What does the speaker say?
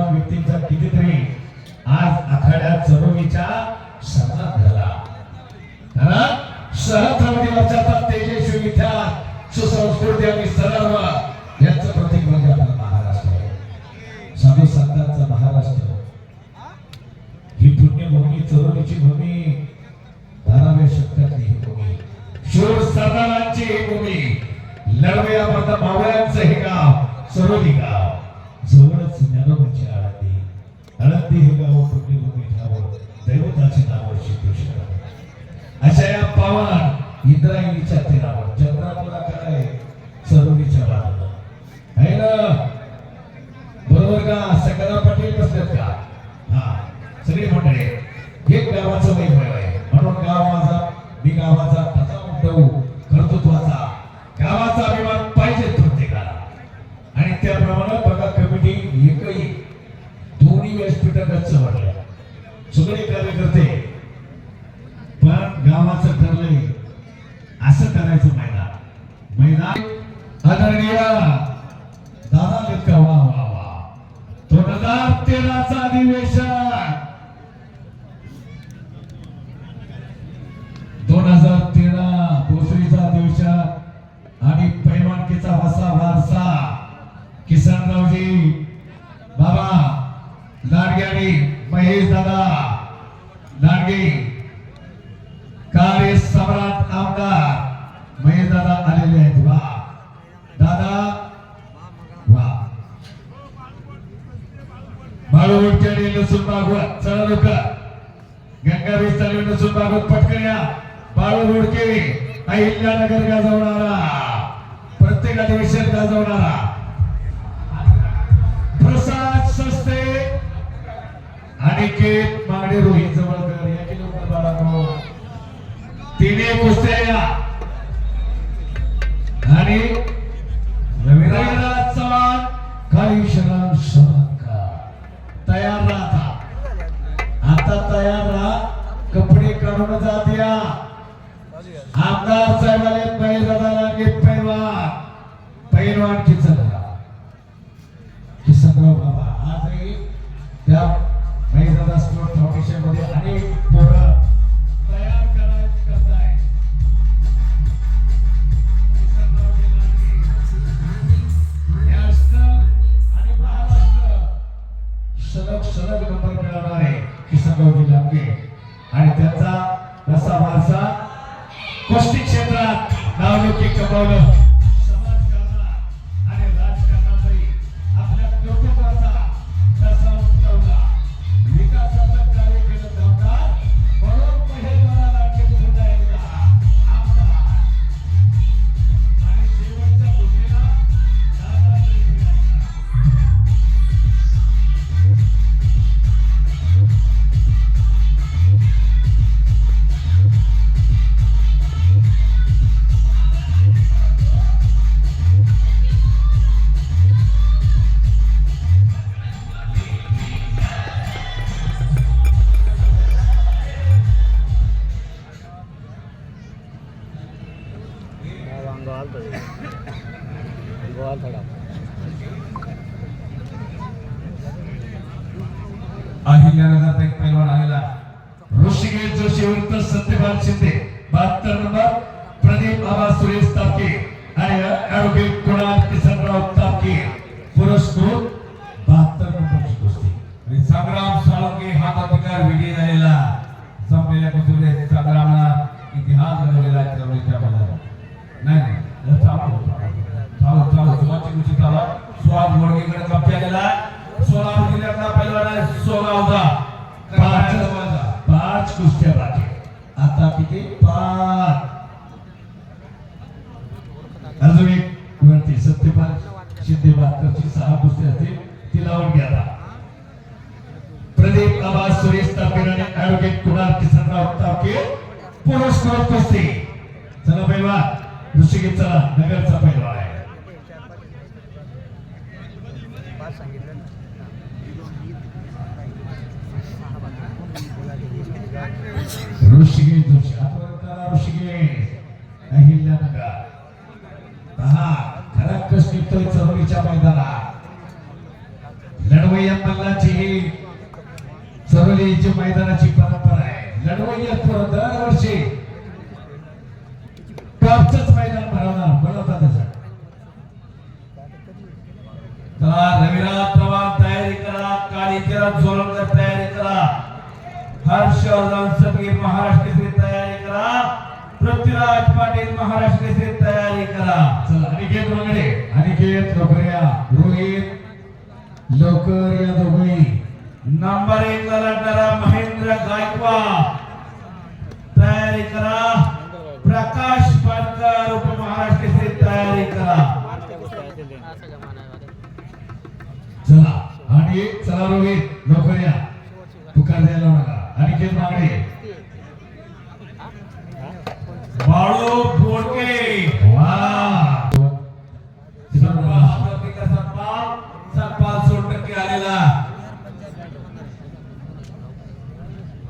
किंवा व्यक्तींचा कितीतरी आज आखाड्यात चरोलीच्या सन्मान झाला. कारण सहस्रावधी वर्षाचा तेजस्वी इतिहास सुसंस्कृती आणि प्रतीक म्हणजे आपला महाराष्ट्र. आहे साधू संतांचा महाराष्ट्र. ही पुण्यभूमी भूमी शतकातली ही भूमी. शूर सरदारांची ही भूमी. लढवे अमर्थ मावळ्यांचं हे गाव सरोली गाव. जवळ ज्ञानोबाची आळंदी आळंदी हे गाव पुण्यभूमी ठावर दैवताचे नाव सिद्धेश्वर अशा या पावन इंद्रायणीच्या तीरावर चंद्रापुराकडे सगळे कार्यकर्ते पण गावाचं ठरलंय असं करायचं मैदान. मैदान आदरणीय दादा लेका वा वा वा दोन हजार तेराचा अधिवेशन. दोन हजार तेरा भोसरीचा अधिवेशन आणि पैमानकीचा वसा वारसा. किसनरावजी बाबा लाडग्यानी लाडगे कार्य सम्राट आमदार महेश दादा आलेले आहेत. वा. दादा. वा. बाळूवडचे आणि लसूण भागवत. चला लोक गंगा विस्तार लसूण भागवत. पटकन या. बाळूवडके अहिल्यानगर गाजवणारा. प्रत्येक अधिवेशन गाजवणारा. प्रसाद सस्ते. अनिकेत मागणे रोहित जवळ या की लोक बाळांनो तिने कुस्त्या अहिल्यानगरात एक पैलवान आलेला. ऋषिकेश जोशी विरुद्ध सत्यपाल शिंदे बहात्तर नंबर. प्रदीप बाबा सुरेश तापके आणि ऍडव्होकेट कुणाल किसनराव तापके. पुरस्कृत बहात्तर नंबरची कुस्ती. आणि संग्राम साळुंके हा पत्रकार विजयी झालेला. संपलेल्या कुस्तीमध्ये संग्रामला इतिहास घडवलेला आहे त्यामुळे त्या नाही नाही हे चालू चालू चालू तुमची कुस्ती चालू सुहास गोडगेकडे कप्पी आलेला सोलापूर जिल्ह्यातला पहिलवान सोगावचा पाच क्रमांकाचा. पाच कुस्त्या बाकी आता किती पाच. अजून एक वरती सत्यपाल शिंदे बहात्तरची सहा कुस्त्या असतील ती लावून घ्या आता. प्रदीप आवाज सुरेश तापेर आणि ऍडव्होकेट कुणाल किसनराव तापके पुरस्कृत कुस्ती. चला पैलवान ऋषिकेश चला नगरचा पैलवान आहे. पाच सांगितलं ना. ऋषिकेश जोशी आठवण करा ऋषिकेश अहिल्यानगर पहा खरा निघतोय चळवळीच्या मैदाना लढवय्या मल्लाची ही सरोलीची मैदानाची परंपरा आहे लढवय्या थोडं दरवर्षी शहरात जोरांचा तयारी करा. हर शहरात सगळे महाराष्ट्र केसरी तयारी करा. पृथ्वीराज पाटील महाराष्ट्र केसरी तयारी करा. चला अनिकेत मंगडे अनिकेत लोकर्या रोहित लोकर या दोघे. नंबर एक लढणारा महेंद्र गायकवाड. तयारी करा. प्रकाश पाटकर उप महाराष्ट्र केसरी तयारी करा. चला आणि चला रोहित. இருப்பார்கள்